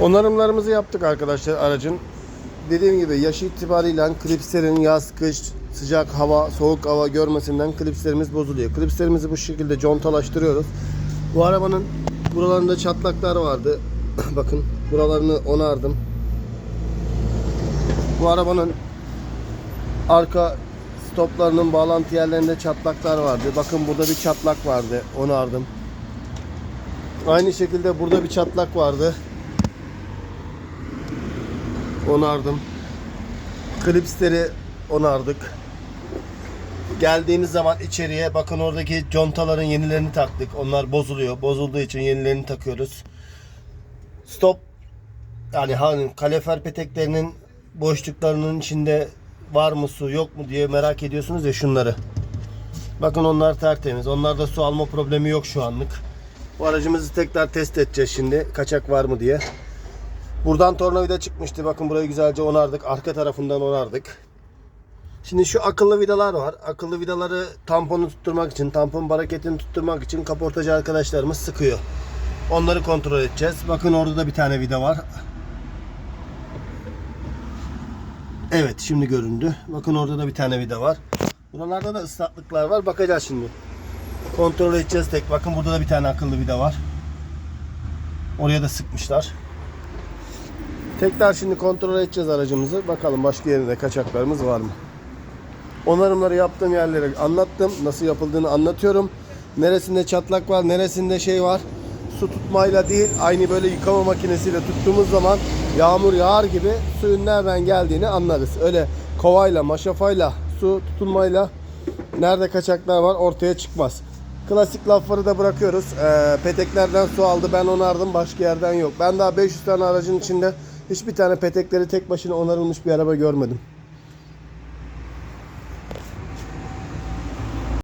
Onarımlarımızı yaptık arkadaşlar aracın. Dediğim gibi yaş itibariyle klipslerin yaz, kış, sıcak hava, soğuk hava görmesinden klipslerimiz bozuluyor. Klipslerimizi bu şekilde contalaştırıyoruz. Bu arabanın buralarında çatlaklar vardı. Bakın buralarını onardım. Bu arabanın arka stoplarının bağlantı yerlerinde çatlaklar vardı. Bakın burada bir çatlak vardı. Onardım. Aynı şekilde burada bir çatlak vardı. Onardım. Klipsleri onardık. Geldiğimiz zaman içeriye bakın oradaki contaların yenilerini taktık. Onlar bozuluyor. Bozulduğu için yenilerini takıyoruz. Stop yani hani kalefer peteklerinin boşluklarının içinde var mı su yok mu diye merak ediyorsunuz ya şunları. Bakın onlar tertemiz. Onlarda su alma problemi yok şu anlık. Bu aracımızı tekrar test edeceğiz şimdi. Kaçak var mı diye. Buradan tornavida çıkmıştı. Bakın burayı güzelce onardık. Arka tarafından onardık. Şimdi şu akıllı vidalar var. Akıllı vidaları tamponu tutturmak için, tampon baraketini tutturmak için kaportacı arkadaşlarımız sıkıyor. Onları kontrol edeceğiz. Bakın orada da bir tane vida var. Evet şimdi göründü. Bakın orada da bir tane vida var. Buralarda da ıslaklıklar var. Bakacağız şimdi. Kontrol edeceğiz tek. Bakın burada da bir tane akıllı vida var. Oraya da sıkmışlar. Tekrar şimdi kontrol edeceğiz aracımızı. Bakalım başka yerinde kaçaklarımız var mı? Onarımları yaptığım yerleri anlattım. Nasıl yapıldığını anlatıyorum. Neresinde çatlak var, neresinde şey var. Su tutmayla değil, aynı böyle yıkama makinesiyle tuttuğumuz zaman yağmur yağar gibi suyun nereden geldiğini anlarız. Öyle kovayla, maşafayla, su tutulmayla nerede kaçaklar var ortaya çıkmaz. Klasik lafları da bırakıyoruz. Ee, peteklerden su aldı ben onardım başka yerden yok. Ben daha 500 tane aracın içinde hiçbir tane petekleri tek başına onarılmış bir araba görmedim.